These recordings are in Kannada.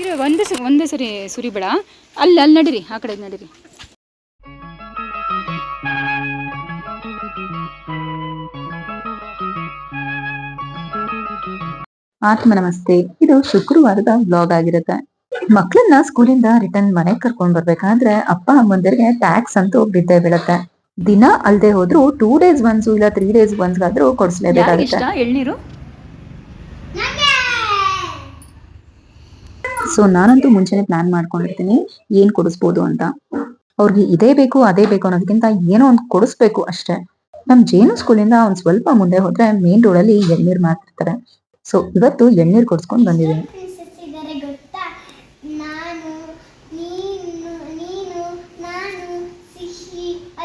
ಇರು ಒಂದೇ ಸರಿ ಒಂದೇ ಸರಿ ಸುರಿಬೇಡ ಅಲ್ಲಿ ಅಲ್ಲಿ ನಡೀರಿ ಆ ಕಡೆ ನಡೀರಿ. ಆತ್ಮ ನಮಸ್ತೆ ಇದು ಶುಕ್ರವಾರದ ಬ್ಲಾಗ್ ಆಗಿರುತ್ತೆ. ಮಕ್ಕಳನ್ನ ಸ್ಕೂಲಿಂದ ರಿಟರ್ನ್ ಮನೆಗೆ ಕರ್ಕೊಂಡ್ ಬರ್ಬೇಕಾದ್ರೆ ಅಪ್ಪ ಅಮ್ಮಂದಿರಿಗೆ ಟ್ಯಾಕ್ಸ್ ಅಂತೂ ಬಿದ್ದೇ ಬೀಳತ್ತೆ. ದಿನ ಅಲ್ದೆ ಹೋದ್ರು ಟೂ ಡೇಸ್ ಒನ್ಸ್ ಇಲ್ಲ ತ್ರೀ ಡೇಸ್ ಒನ್ಸ್ ಆದ್ರೂ ಕೊಡ್ಸ್ಲೇಬೇಕಾಗುತ್ತೆ. ಎಳ್ನೀರು? ಸೊ ನಾನಂತೂ ಮುಂಚೆನೆ ಪ್ಲಾನ್ ಮಾಡ್ಕೊಂಡಿರ್ತೀನಿ. ಏನ್ ಕೊಡಿಸ್ಬೋದು ಅಂತ. ಅವ್ರಿಗೆ ಇದೇ ಬೇಕು, ಅದೇ ಬೇಕು ಅನ್ನೋದಕ್ಕಿಂತ ಏನೋ ಒಂದು ಕೊಡಿಸ್ಬೇಕು ಅಷ್ಟೇ. ನಮ್ ಜೇನು ಸ್ಕೂಲಿಂದ ಒಂದ್ ಸ್ವಲ್ಪ ಮುಂದೆ ಹೋದ್ರೆ ಮೇನ್ ರೋಡ್ ಅಲ್ಲಿ ಎಳ್ನೀರ್ ಮಾರ್ತಿರ್ತಾರೆ ಸೊ ಇವತ್ತು ಎಳ್ನೀರ್ ಕೊಡ್ಸ್ಕೊಂಡ್ ಬಂದಿದ್ದೀನಿ.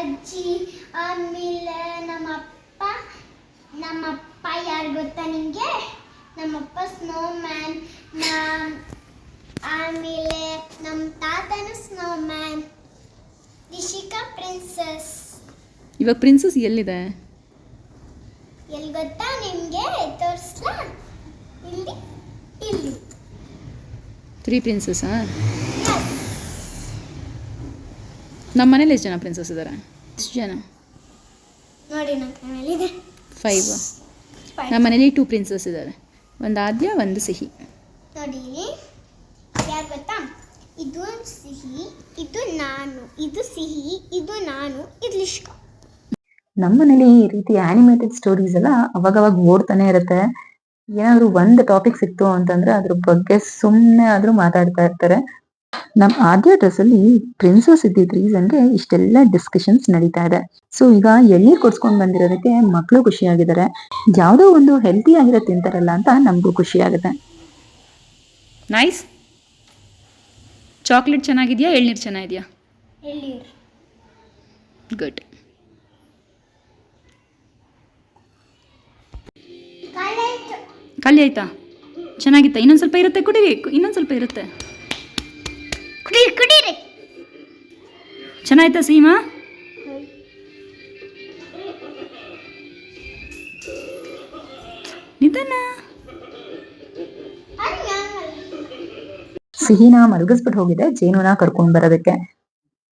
ಅಜ್ಜಿ, ಆಮೇಲೆ ನಮ್ಮಪ್ಪ. ನಮ್ಮಪ್ಪ ಯಾರು ಗೊತ್ತಾ ನಿಮಗೆ ನಮ್ಮಪ್ಪ ಆಮೇಲೆ ನಮ್ಮ ತಾತನು ಸ್ನೋ ಮ್ಯಾನ್ ರಿಷಿಕಾ ಪ್ರಿನ್ಸಸ್ ಇವಾಗ ಪ್ರಿನ್ಸಸ್ ಎಲ್ಲಿದೆ? ಎಲ್ಲಿ ಗೊತ್ತಾ? ನಿಮಗೆ ತೋರಿಸ್ಲಾ? ಇಲ್ಲಿ. ಇಲ್ಲಿ ತ್ರೀ ಪ್ರಿನ್ಸಸ್ಸಾ ನಮ್ಮ ಮನೇಲಿ ಎಷ್ಟು ಜನ ಪ್ರಿನ್ಸಸ್ ಇದ್ದಾರೆ ಎಷ್ಟು ಜನ? ನೋಡಿ ನಮ್ಮ ಮನೇಲಿ ಇದೆ ಫೈವ್ ನಮ್ಮ ಮನೇಲಿ ಟೂ ಪ್ರಿನ್ಸಸ್ ಇದ್ದಾರೆ ಒಂದು ಆದ್ಯ ಒಂದು ಸಿಹಿ ನೋಡಿ ಯಾರು ಗೊತ್ತಾ ಇದು ಸಿಹಿ ಇದು ನಾನು ಇದು ಸಿಹಿ ಇದು ನಾನು ಇರ್ಲಿಷ್ಕ ನಮ್ಮ ನಮ್ಮನೇಲಿ ಈ ರೀತಿ ಆನಿಮೇಟೆಡ್ ಸ್ಟೋರೀಸ್ ಎಲ್ಲ ಅವಾಗವಾಗ ಓಡ್ತಾನೆ ಇರುತ್ತೆ. ಏನಾದ್ರು ಒಂದ್ ಟಾಪಿಕ್ ಸಿಕ್ತು ಅಂತಂದ್ರೆ ಅದ್ರ ಬಗ್ಗೆ ಸುಮ್ನೆ ಆದ್ರೂ ಮಾತಾಡ್ತಾ ಇರ್ತಾರೆ. ನಮ್ ಆದ್ಯ ಡ್ರೆಸ್ ಅಲ್ಲಿ ಪ್ರಿನ್ಸಸ್ ಇದ್ದಿದ್ ರೀಸನ್ಗೆ ಇಷ್ಟೆಲ್ಲ ಡಿಸ್ಕಷನ್ಸ್ ನಡೀತಾ ಇದೆ. ಸೊ ಈಗ ಎಳ್ನೀರ್ ಕೊಡ್ಸ್ಕೊಂಡ್ ಬಂದಿರೋದಕ್ಕೆ ಮಕ್ಳು ಖುಷಿಯಾಗಿದ್ದಾರೆ. ಯಾವುದೋ ಒಂದು ಹೆಲ್ತಿ ಆಗಿರೋ ತಿಂತಾರಲ್ಲ ಅಂತ ನಮಗೂ ಖುಷಿ ಆಗುತ್ತೆ ನೈಸ್ ಚಾಕ್ಲೇಟ್ ಚೆನ್ನಾಗಿದೆಯಾ ಎಳ್ನೀರು ಚೆನ್ನಾಗಿದೆಯಾ? ಎಳ್ಳೀರು ಗುಡ್ ಖಾಲಿ ಆಯ್ತಾ. ಚೆನ್ನಾಗಿತ್ತಾ? ಇನ್ನೊಂದು ಸ್ವಲ್ಪ ಇರುತ್ತೆ ಕುಡಿರಿ. ಇನ್ನೊಂದು ಸ್ವಲ್ಪ ಇರುತ್ತೆ. ಕುಡೀರಿ ಕುಡಿರಿ. ಚೆನ್ನಾಯ್ತಾ ಸೀಮಾ? ನಿಧಾನ. ಸಿಹಿನ ಮಲಗಿಸ್ಬಿಟ್ಟು ಹೋಗಿದೆ ಜೇನುನ ಕರ್ಕೊಂಡು ಬರೋದಕ್ಕೆ.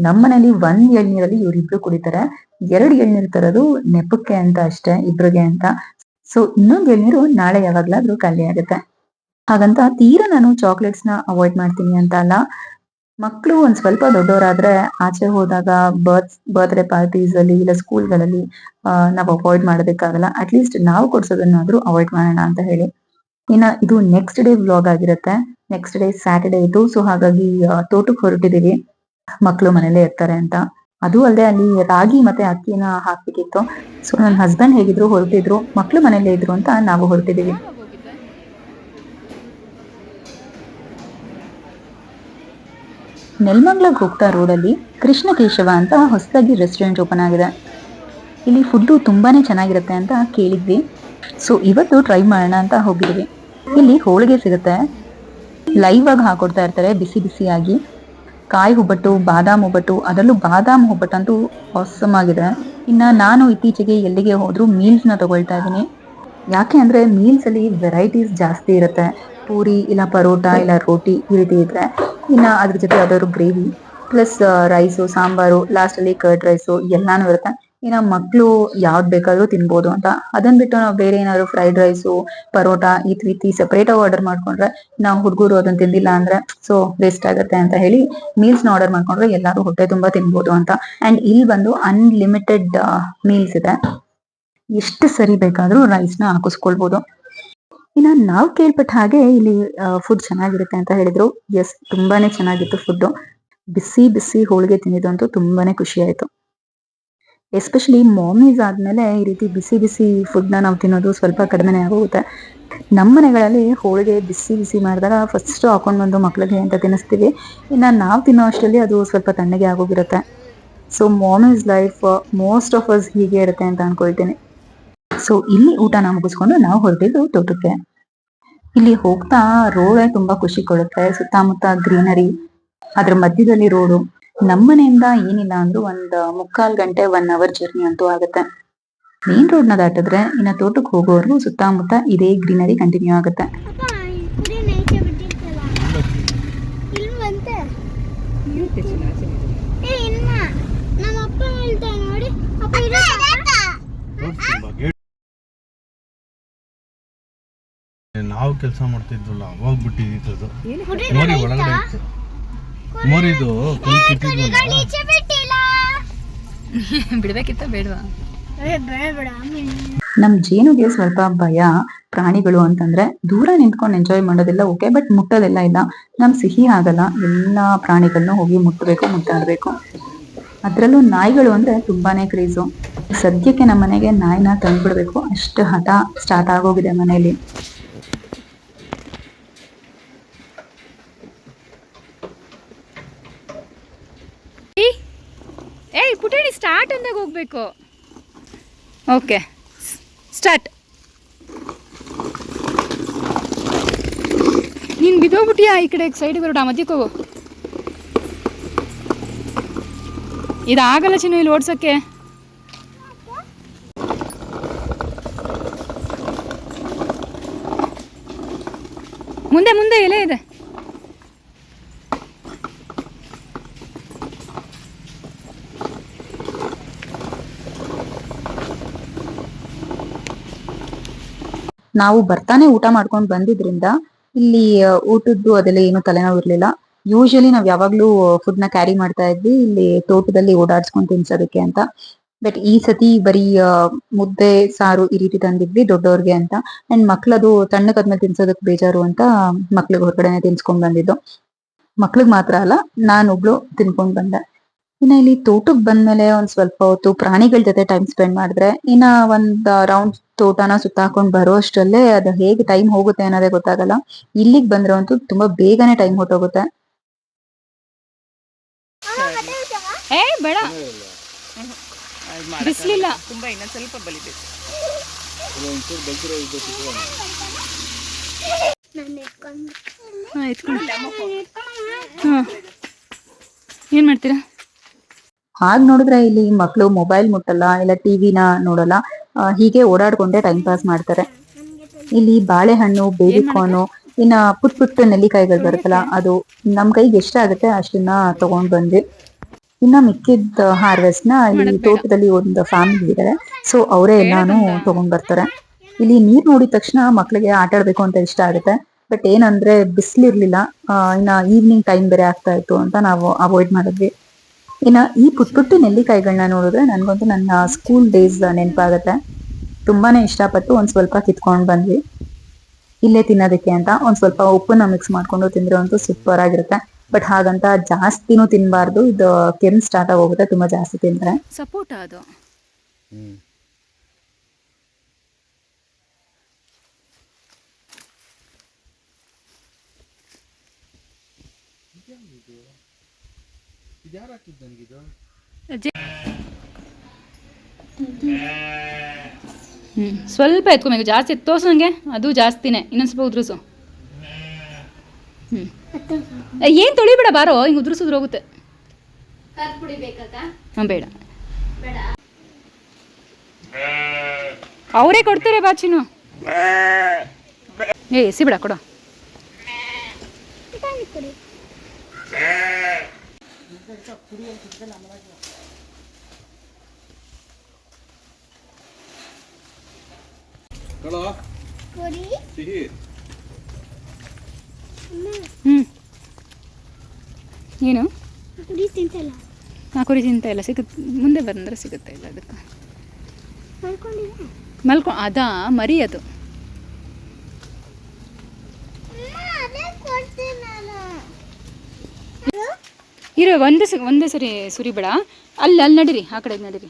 ನಮ್ಮನೇಲಿ ಒಂದ್ ಎಳ್ನೀರಲ್ಲಿ ಇವ್ರಿಬ್ರು ಕುಡಿತಾರೆ. ಎರಡು ಎಳ್ನೀರ್ ತರೋದು ನೆಪಕ್ಕೆ ಅಂತ ಅಷ್ಟೇ, ಇಬ್ರಿಗೆ ಅಂತ. ಸೊ ಇನ್ನೊಂದ್ ಎಳ್ನೀರು ನಾಳೆ ಯಾವಾಗ್ಲಾದ್ರೂ ಖಾಲಿ ಆಗುತ್ತೆ. ಹಾಗಂತ ತೀರಾ ನಾನು ಚಾಕ್ಲೇಟ್ಸ್ನ ಅವಾಯ್ಡ್ ಮಾಡ್ತೀನಿ ಅಂತ ಅಲ್ಲ. ಮಕ್ಕಳು ಒಂದ್ ಸ್ವಲ್ಪ ದೊಡ್ಡವರಾದ್ರೆ ಆಚೆ ಹೋದಾಗ ಬರ್ತ್ ಬರ್ತ್ಡೇ ಪಾರ್ಟೀಸ್ ಅಲ್ಲಿ ಇಲ್ಲ ಸ್ಕೂಲ್ಗಳಲ್ಲಿ ನಾವು ಅವಾಯ್ಡ್ ಮಾಡೋದಕ್ಕಾಗಲ್ಲ. ಅಟ್ಲೀಸ್ಟ್ ನಾವು ಕೊಡ್ಸೋದನ್ನಾದ್ರೂ ಅವಾಯ್ಡ್ ಮಾಡೋಣ ಅಂತ ಹೇಳಿ. ಇನ್ನ ಇದು ನೆಕ್ಸ್ಟ್ ಡೇ ವ್ಲಾಗ್ ಆಗಿರುತ್ತೆ. ನೆಕ್ಸ್ಟ್ ಡೇ ಸ್ಯಾಟರ್ಡೇ ಇದು ಸೊ ಹಾಗಾಗಿ ತೋಟಕ್ಕೆ ಹೊರಟಿದೀವಿ. ಮಕ್ಕಳು ಮನೇಲೆ ಇರ್ತಾರೆ ಅಂತ. ಅದು ಅಲ್ಲದೆ ಅಲ್ಲಿ ರಾಗಿ ಮತ್ತೆ ಅಕ್ಕಿನ ಹಾಕ್ಬೇಕಿತ್ತು. ಸೊ ನನ್ನ ಹಸ್ಬೆಂಡ್ ಹೇಗಿದ್ರು ಹೊರಟಿದ್ರು ಮಕ್ಕಳು ಮನೇಲೆ ಇದ್ರು ಅಂತ ನಾವು ಹೊರಟಿದೀವಿ ನೆಲಮಂಗ್ಲಗ್ ಹೋಗ್ತಾ ರೋಡಲ್ಲಿ ಕೃಷ್ಣ ಕೇಶವ ಅಂತ ಹೊಸದಾಗಿ ರೆಸ್ಟೋರೆಂಟ್ ಓಪನ್ ಆಗಿದೆ. ಇಲ್ಲಿ ಫುಡ್ಡು ತುಂಬಾನೇ ಚೆನ್ನಾಗಿರುತ್ತೆ ಅಂತ ಕೇಳಿದ್ವಿ. ಸೊ ಇವತ್ತು ಟ್ರೈ ಮಾಡೋಣ ಅಂತ ಹೋಗಿದ್ವಿ ಇಲ್ಲಿ ಹೋಳಿಗೆ ಸಿಗುತ್ತೆ. ಲೈವ್ ಆಗಿ ಹಾಕೊಡ್ತಾ ಇರ್ತಾರೆ, ಬಿಸಿ ಬಿಸಿಯಾಗಿ. ಕಾಯಿ ಹುಬ್ಬಟ್ಟು, ಬಾದಾಮ್ ಒಬ್ಬಟ್ಟು ಅದರಲ್ಲೂ ಬಾದಾಮ್ ಹುಬ್ಬಟ್ಟು ಅಂತೂ ಹೊಸಮ್ ಆಗಿದೆ. ಇನ್ನ ನಾನು ಇತ್ತೀಚೆಗೆ ಎಲ್ಲಿಗೆ ಹೋದ್ರು ಮೀಲ್ಸ್ನ ತಗೊಳ್ತಾ ಇದ್ದೀನಿ. ಯಾಕೆ ಅಂದ್ರೆ ಮೀಲ್ಸ್ ಅಲ್ಲಿ ವೆರೈಟೀಸ್ ಜಾಸ್ತಿ ಇರುತ್ತೆ. ಪೂರಿ ಇಲ್ಲ ಪರೋಟ ಇಲ್ಲ ರೋಟಿ ಈ ರೀತಿ ಇದ್ರೆ. ಇನ್ನ ಅದ್ರ ಜೊತೆ ಯಾವ್ದಾದ್ರು ಗ್ರೇವಿ ಪ್ಲಸ್ ರೈಸು ಸಾಂಬಾರು ಲಾಸ್ಟಲ್ಲಿ ಕರ್ಡ್ ರೈಸು ಎಲ್ಲಾನು ಇರುತ್ತೆ. ಇನ್ನ ಮಕ್ಕಳು ಯಾವ್ದು ಬೇಕಾದ್ರೂ ತಿನ್ಬಹುದು ಅಂತ. ಅದನ್ ಬಿಟ್ಟು ನಾವು ಬೇರೆ ಏನಾದ್ರು ಫ್ರೈಡ್ ರೈಸು ಪರೋಟ ಈ ರೀತಿ ಸೆಪರೇಟ್ ಆಗಿ ಆರ್ಡರ್ ಮಾಡ್ಕೊಂಡ್ರೆ ನಾವು ಹುಡುಗರು ಅದನ್ನ ತಿಂದಿಲ್ಲ ಅಂದ್ರೆ ಸೊ ವೇಸ್ಟ್ ಆಗುತ್ತೆ ಅಂತ ಹೇಳಿ ಮೀಲ್ಸ್ನ ಆರ್ಡರ್ ಮಾಡ್ಕೊಂಡ್ರೆ ಎಲ್ಲಾರು ಹೊಟ್ಟೆ ತುಂಬಾ ತಿನ್ಬಹುದು ಅಂತ. ಅಂಡ್ ಇಲ್ಲಿ ಬಂದು ಅನ್ಲಿಮಿಟೆಡ್ ಮೀಲ್ಸ್ ಇದೆ. ಎಷ್ಟು ಸರಿ ಬೇಕಾದ್ರೂ ರೈಸ್ನ ಹಾಕಿಸ್ಕೊಳ್ಬಹುದು ಇನ್ನ ನಾವು ಕೇಳ್ಪಟ್ಟ ಹಾಗೆ ಇಲ್ಲಿ ಫುಡ್ ಚೆನ್ನಾಗಿರುತ್ತೆ ಅಂತ ಹೇಳಿದ್ರು. ಎಸ್ ತುಂಬಾನೇ ಚೆನ್ನಾಗಿತ್ತು ಫುಡ್ ಬಿಸಿ ಬಿಸಿ ಹೋಳಿಗೆ ತಿಂದಿದ್ದು ಅಂತೂ ತುಂಬಾನೇ ಖುಷಿ ಆಯ್ತು. ಎಸ್ಪೆಷಲಿ ಮಾಮೀಸ್ ಆದ್ಮೇಲೆ ಈ ರೀತಿ ಬಿಸಿ ಬಿಸಿ ಫುಡ್ನ ನಾವು ತಿನ್ನೋದು ಸ್ವಲ್ಪ ಕಡಿಮೆನೆ ಆಗೋಗುತ್ತೆ. ನಮ್ಮ ಮನೆಗಳಲ್ಲಿ ಹೋಳಿಗೆ ಬಿಸಿ ಬಿಸಿ ಮಾಡಿದಾಗ ಫಸ್ಟ್ ಹಾಕೊಂಡ್ ಬಂದು ಮಕ್ಕಳಿಗೆ ಅಂತ ತಿನ್ನಿಸ್ತೀವಿ. ಇನ್ನ ನಾವು ತಿನ್ನೋ ಅಷ್ಟರಲ್ಲಿ ಅದು ಸ್ವಲ್ಪ ತಣ್ಣಗೆ ಆಗೋಗಿರುತ್ತೆ. So mummy's life most of us ಹೀಗೆ ಇರುತ್ತೆ ಅಂತ ಅನ್ಕೊಳ್ತೀನಿ. ಸೊ ಇಲ್ಲಿ ಊಟನ ಮುಗಿಸ್ಕೊಂಡು ನಾವು ಹೊರಟಿದ್ದು ತೋಟಕ್ಕೆ. ಇಲ್ಲಿ ಹೋಗ್ತಾ ರೋಡೇ ತುಂಬಾ ಖುಷಿ ಕೊಡುತ್ತೆ. ಸುತ್ತಮುತ್ತ ಗ್ರೀನರಿ, ಅದ್ರ ಮಧ್ಯದಲ್ಲಿ ರೋಡು. ನಮ್ಮನೆಯಿಂದ ಏನಿಲ್ಲ ಅಂದ್ರೂ ಒಂದ್ ಮುಕ್ಕಾಲ್ ಗಂಟೆ ಒನ್ ಅವರ್ ಜರ್ನಿ ಅಂತೂ ಆಗುತ್ತೆ. ಮೇನ್ ರೋಡ್ನ ದಾಟಿದ್ರೆ ಇನ್ನ ತೋಟಕ್ಕೆ ಹೋಗೋರು ಸುತ್ತಮುತ್ತ ಇದೇ ಗ್ರೀನರಿ ಕಂಟಿನ್ಯೂ ಆಗುತ್ತೆ. ಅಪ್ಪ ಈ ಕುರಿ ನೈಚೆ ಬಿಟ್ಟಿರ್ತಲ್ಲ ಏ ಇಲ್ಲ ನಮ್ಮ ಅಪ್ಪ ನೋಡಿ. ಅಪ್ಪ ಇರುತ್ತಾ? ನಾವು ಕೆಲಸ ಮಾಡ್ತಿದ್ವಲ್ಲ ಅವಾಗ ಬಿಟ್ಟಿದ್ದು ಕುರಿಗಳು ಒಳಗಡೆ ಇತ್ತು ಮೋರಿದು ಬಿಡ್ಬೇಕಿತ್ತ ಬೇಡವಾ? ನಮ್ ಜೇನುಗೆ ಸ್ವಲ್ಪ ಭಯ ಪ್ರಾಣಿಗಳು ಅಂತಂದ್ರೆ ದೂರ ನಿಂತ್ಕೊಂಡು ಎಂಜಾಯ್ ಮಾಡೋದಿಲ್ಲ ಓಕೆ ಬಟ್ ಮುಟ್ಟೋದೆಲ್ಲ ಇಲ್ಲ. ನಮ್ ಸಿಹಿ ಆಗಲ್ಲ ಎಲ್ಲ ಪ್ರಾಣಿಗಳನ್ನ ಹೋಗಿ ಮುಟ್ಟಬೇಕು ಮುಟ್ಟಾಡ್ಬೇಕು. ಅದರಲ್ಲೂ ನಾಯಿಗಳು ಅಂದ್ರೆ ತುಂಬಾನೇ ಕ್ರೇಜು ಸದ್ಯಕ್ಕೆ ನಮ್ಮ ಮನೆಗೆ ನಾಯಿನ ತಂದ್ಬಿಡ್ಬೇಕು. ಅಷ್ಟು ಹಠ ಸ್ಟಾರ್ಟ್ ಆಗೋಗಿದೆ ಮನೆಯಲ್ಲಿ ಹೋಗ್ಬೇಕು. ಓಕೆ ಸ್ಟಾರ್ಟ್ ನೀನು ಬಿದ್ದೋಗ್ಬಿಟ್ಟಿಯಾ ಈ ಕಡೆ ಸೈಡಿಗೆ ಬರೋಡ ಮಧ್ಯಕ್ಕೆ ಹೋಗು. ಇದಾಗಲ್ಲ ಚಿನ್ನು ಇಲ್ಲಿ ಓಡ್ಸೋಕ್ಕೆ. ಮುಂದೆ ಮುಂದೆ ಎಲೆ ಇದೆ. ನಾವು ಬರ್ತಾನೆ ಊಟ ಮಾಡ್ಕೊಂಡು ಬಂದಿದ್ರಿಂದ ಇಲ್ಲಿ ಊಟದ್ದು ಅದೆಲ್ಲ ಏನು ತಲೆನೋವು ಇರ್ಲಿಲ್ಲ ಯೂಶಲಿ ನಾವ್ ಯಾವಾಗ್ಲೂ ಫುಡ್ನ ಕ್ಯಾರಿ ಮಾಡ್ತಾ ಇದ್ವಿ. ಇಲ್ಲಿ ತೋಟದಲ್ಲಿ ಓಡಾಡ್ಸ್ಕೊಂಡ್ ತಿನ್ಸೋದಕ್ಕೆ ಅಂತ. ಬಟ್ ಈ ಸತಿ ಬರೀ ಮುದ್ದೆ, ಸಾರು ಈ ರೀತಿ ತಂದಿದ್ವಿ ದೊಡ್ಡವ್ರಿಗೆ ಅಂತ. ಅಂಡ್ ಮಕ್ಳದು ತಣ್ಣಗಾದ್ಮೇಲೆ ತಿನ್ಸೋದಕ್ ಬೇಜಾರು ಅಂತ ಮಕ್ಳಿಗೆ ಹೊರಗಡೆನೆ ತಿನ್ಸ್ಕೊಂಡ್ ಬಂದಿದ್ದು. ಮಕ್ಳಿಗೆ ಮಾತ್ರ ಅಲ್ಲ, ನಾನೊಬ್ಳು ತಿನ್ಕೊಂಡ್ ಬಂದೆ. ಇನ್ನ ಇಲ್ಲಿ ತೋಟಕ್ ಬಂದ್ಮೇಲೆ ಒಂದ್ ಸ್ವಲ್ಪ ಹೊತ್ತು ಪ್ರಾಣಿಗಳ ಜೊತೆ ಟೈಮ್ ಸ್ಪೆಂಡ್ ಮಾಡಿದ್ರೆ ಇನ್ನ ಒಂದ್ ರೌಂಡ್ ತೋಟನ ಸುತ್ತಾಕೊಂಡ್ ಬರೋ ಅಷ್ಟ್ರಲ್ಲೇ ಅದು ಹೇಗೆ ಟೈಮ್ ಹೋಗುತ್ತೆ ಅನ್ನೋದೇ ಗೊತ್ತಾಗಲ್ಲ. ಇಲ್ಲಿಗ್ ಬಂದ್ರೆ ಅಂತೂ ತುಂಬಾ ಬೇಗನೆ ಟೈಮ್ ಹೊಟ್ಟೋಗುತ್ತೆ ಏ ಬೇಡ. ಬಿಸಿಲಿಲ್ಲ. ತುಂಬ ಇನ್ನೊಂದು ಸ್ವಲ್ಪ ಬಲಿಬೇಕು. ನಾನು ಎತ್ಕೊಂಡು. ಹಾಂ ಎತ್ಕೊಂಡು. ಹಾಂ ಏನು ಮಾಡ್ತೀರಾ? ಹಾಗ್ ನೋಡಿದ್ರೆ ಇಲ್ಲಿ ಮಕ್ಕಳು ಮೊಬೈಲ್ ಮುಟ್ಟಲ್ಲ ಇಲ್ಲ ಟಿವಿನ ನೋಡಲ್ಲ ಹೀಗೆ ಓಡಾಡ್ಕೊಂಡೆ ಟೈಮ್ ಪಾಸ್ ಮಾಡ್ತಾರೆ. ಇಲ್ಲಿ ಬಾಳೆಹಣ್ಣು ಬೇಬಿಕಾರ್ನು ಇನ್ನ ಪುಟ್ ಪುಟ್ಟ ನೆಲ್ಲಿಕಾಯಿಗಳು ಬರುತ್ತಲ್ಲ ಅದು ನಮ್ ಕೈಗೆ ಎಷ್ಟಾಗುತ್ತೆ ಅಷ್ಟನ್ನ ತಗೊಂಡ್ ಬಂದ್ವಿ. ಇನ್ನ ಮಿಕ್ಕಿದ ಹಾರ್ವೆಸ್ಟ್ನ ಇಲ್ಲಿ ತೋಟದಲ್ಲಿ ಒಂದು ಫ್ಯಾಮಿಲಿ ಇದಾರೆ ಸೊ ಅವರೇ ಎಲ್ಲಾನು ತಗೊಂಡ್ ಬರ್ತಾರೆ. ಇಲ್ಲಿ ನೀರ್ ನೋಡಿದ ತಕ್ಷಣ ಮಕ್ಳಿಗೆ ಆಟ ಆಡ್ಬೇಕು ಅಂತ ಇಷ್ಟ ಆಗುತ್ತೆ. ಬಟ್ ಏನಂದ್ರೆ ಬಿಸಿಲಿರ್ಲಿಲ್ಲ. ಇನ್ನ ಈವ್ನಿಂಗ್ ಟೈಮ್ ಬೇರೆ ಆಗ್ತಾ ಇತ್ತು ಅಂತ ನಾವು ಅವಾಯ್ಡ್ ಮಾಡಿದ್ವಿ. ಇನ್ನ ಈ ಪುಟ್ಟ ಪುಟ್ಟ ನೆಲ್ಲಿಕಾಯಿಗಳನ್ನ ನೋಡಿದ್ರೆ ನನಗಂತೂ ನನ್ನ ಸ್ಕೂಲ್ ಡೇಸ್ ನೆನಪಾಗುತ್ತೆ. ತುಂಬಾನೇ ಇಷ್ಟಪಟ್ಟು ಒಂದು ಸ್ವಲ್ಪ ಕಿತ್ಕೊಂಡು ಬಂದ್ವಿ. ಇಲ್ಲೇ ತಿನ್ನೋದಕ್ಕೆ ಅಂತ ಒಂದು ಸ್ವಲ್ಪ ಉಪ್ಪನ್ನ ಮಿಕ್ಸ್ ಮಾಡ್ಕೊಂಡು ತಿಂದ್ರೆ ಅಂತೂ ಸೂಪರ್ ಆಗಿರುತ್ತೆ. ಬಟ್ ಹಾಗಂತ ಜಾಸ್ತಿನೂ ತಿನ್ನಬಾರ್ದು ಇದು ಕೆಮ್ಮು ಸ್ಟಾರ್ಟ್ ಆಗೋಗುತ್ತೆ ತುಂಬಾ ಜಾಸ್ತಿ ತಿಂದ್ರೆ. ಸಪೋಟ ಅದು. ಸ್ವಲ್ಪ ಎತ್ಕೊಬೇಕು ಜಾಸ್ತಿ ತೋರ್ಸು ನನಗೆ ಅದು ಜಾಸ್ತಿನೇ, ಇನ್ನೊಂದು ಸ್ವಲ್ಪ ಉದುರಿಸು. ಹ್ಞೂ ಏನು ತೊಳಿಬೇಡ, ಬಾರೋ, ಹಿಂಗೆ ಉದುರಿಸಿದ್ರು ಹೋಗುತ್ತೆ. ಹಾಂ ಬೇಡ. ಅವರೇ ಕೊಡ್ತಾರೆ, ಬಾಚಿನು. ಏ ಎಸಿ ಬಿಡ, ಕೊಡು. ಹ್ಞೂ ಏನು ಕುರಿ ತಿಂತಲ್ಲ ಆ ಕುರಿ ತಿಂತ ಇಲ್ಲ. ಸಿಗುತ್ತೆ ಮುಂದೆ ಬಂದರೆ ಸಿಗುತ್ತೆ. ಇಲ್ಲ ಅದಕ್ಕೆ. ಮಲ್ಕೊಂಡು ಮಲ್ಕೊ ಅದಾ ಮರಿ ಅದೇ ಕೊಡ್ತೀನಿ ನಾನು ಇರೋ ಒಂದೇ ಸ ಒಂದೇ ಸರಿ ಸುರಿಬೇಡ ಅಲ್ಲಿ ಅಲ್ಲಿ ನಡೀರಿ ಆ ಕಡೆ ನಡೀರಿ.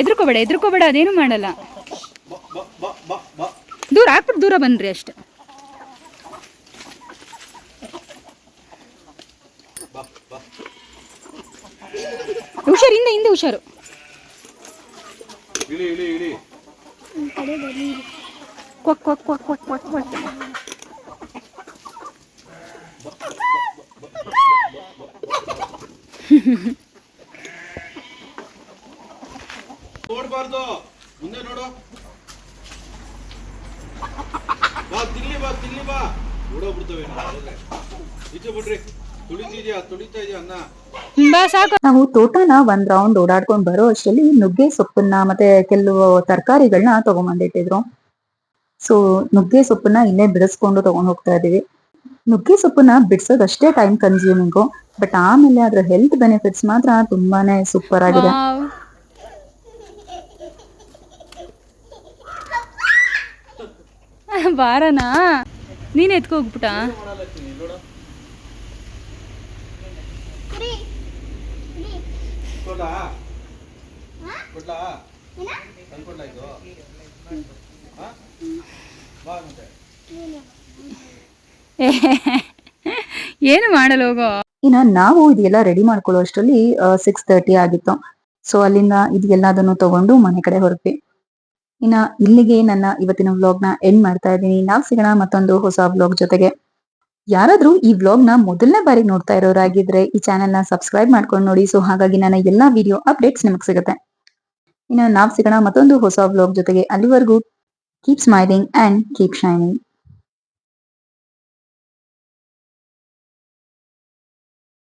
ಎದ್ರಕೋಬೇಡ ಎದ್ರಕೋಬೇಡ ಅದೇನು ಮಾಡಲ್ಲ. ದೂರ ಹಾಕ್ಬಿಟ್ಟು ದೂರ ಬನ್ರಿ ಅಷ್ಟೆ. ಹುಷಾರು ಹಿಂದೆ ಹಿಂದೆ ಹುಷಾರು. ಕೊಕ್ ಕೊಕ್ ಕೊಕ್ ಕೊಕ್ ಕೊಕ್ ಬರೀ ನೋಡ್ಬಾರ್ದು. ಮುಂದೆ ನೋಡು. ಬಾ ತಿನ್ಲಿ ಬಾ ತಿನ್ಲಿ ಬಾ. ಓಡೋಗ್ಬಿಡ್ತವೆ. ಈಚೆ ಬಿಡ್ರಿ. ತುಳಿತಿದ್ಯಾ ತುಳಿತಾ ಇದೆಯಾ ಅನ್ನ? ಬಾ ಸಾಕು. ನಾವು ತೋಟನ ಒಂದ್ ರೌಂಡ್ ಓಡಾಡ್ಕೊಂಡ್ ಬರೋ ಅಷ್ಟರಲ್ಲಿ ನುಗ್ಗೆ ಸೊಪ್ಪನ್ನ ಮತ್ತೆ ಕೆಲವು ತರಕಾರಿಗಳನ್ನ ತಗೊಂಬಂದಿಟ್ಟಿದ್ರು. ಸೊ ನುಗ್ಗೆ ಸೊಪ್ಪನ್ನ ಇಲ್ಲೇ ಬಿಡಿಸ್ಕೊಂಡು ತಗೊಂಡ್ ಹೋಗ್ತಾ ಇದೀವಿ. ನುಗ್ಗೆ ಸೊಪ್ಪನ್ನ ಬಿಡ್ಸೋದಷ್ಟೇ ಟೈಮ್ ಕನ್ಸ್ಯೂಮಿಂಗು ಬಟ್ ಆಮೇಲೆ ಅದ್ರ ಹೆಲ್ತ್ ಬೆನಿಫಿಟ್ಸ್ ಮಾತ್ರ ತುಂಬಾನೇ ಸೂಪರ್ ಆಗಿದೆ. ವಾವ್. ಬಾರನಾ? ನೀನ್ ಎತ್ಕೋ ಹೋಗ್ಬಿಟ್ಟ? ಏನು? ಮಾಡಲ್ಲ ಹೋಗೋ? ಇನ್ನ ನಾವು ಇದೆಲ್ಲ ರೆಡಿ ಮಾಡ್ಕೊಳ್ಳೋ ಅಷ್ಟರಲ್ಲಿ ಸಿಕ್ಸ್ ತರ್ಟಿ ಆಗಿತ್ತು. ಸೊ ಅಲ್ಲಿಂದ ಇದೆಲ್ಲದನ್ನು ತಗೊಂಡು ಮನೆ ಕಡೆ ಹೊರಟ್ವಿ. ಇನ್ನ ಇಲ್ಲಿಗೆ ನನ್ನ ಇವತ್ತಿನ ವ್ಲಾಗ್ನ ಎಂಡ್ ಮಾಡ್ತಾ ಇದ್ದೀನಿ. ನಾವು ಸಿಗೋಣ ಮತ್ತೊಂದು ಹೊಸ ವ್ಲಾಗ್ ಜೊತೆಗೆ. ಯಾರಾದ್ರೂ ಈ ವ್ಲಾಗ್ನ ಮೊದಲನೇ ಬಾರಿ ನೋಡ್ತಾ ಇರೋರಾಗಿದ್ರೆ ಈ ಚಾನೆಲ್ನ ಸಬ್ಸ್ಕ್ರೈಬ್ ಮಾಡ್ಕೊಂಡು ನೋಡಿ. ಸೊ ಹಾಗಾಗಿ ನನ್ನ ಎಲ್ಲಾ ವಿಡಿಯೋ ಅಪ್ಡೇಟ್ಸ್ ನಿಮಗೆ ಸಿಗುತ್ತೆ. ಇನ್ನ ನಾವ್ ಸಿಗೋಣ ಮತ್ತೊಂದು ಹೊಸ ವ್ಲಾಗ್ ಜೊತೆಗೆ. ಅಲ್ಲಿವರೆಗೂ keep smiling and keep shining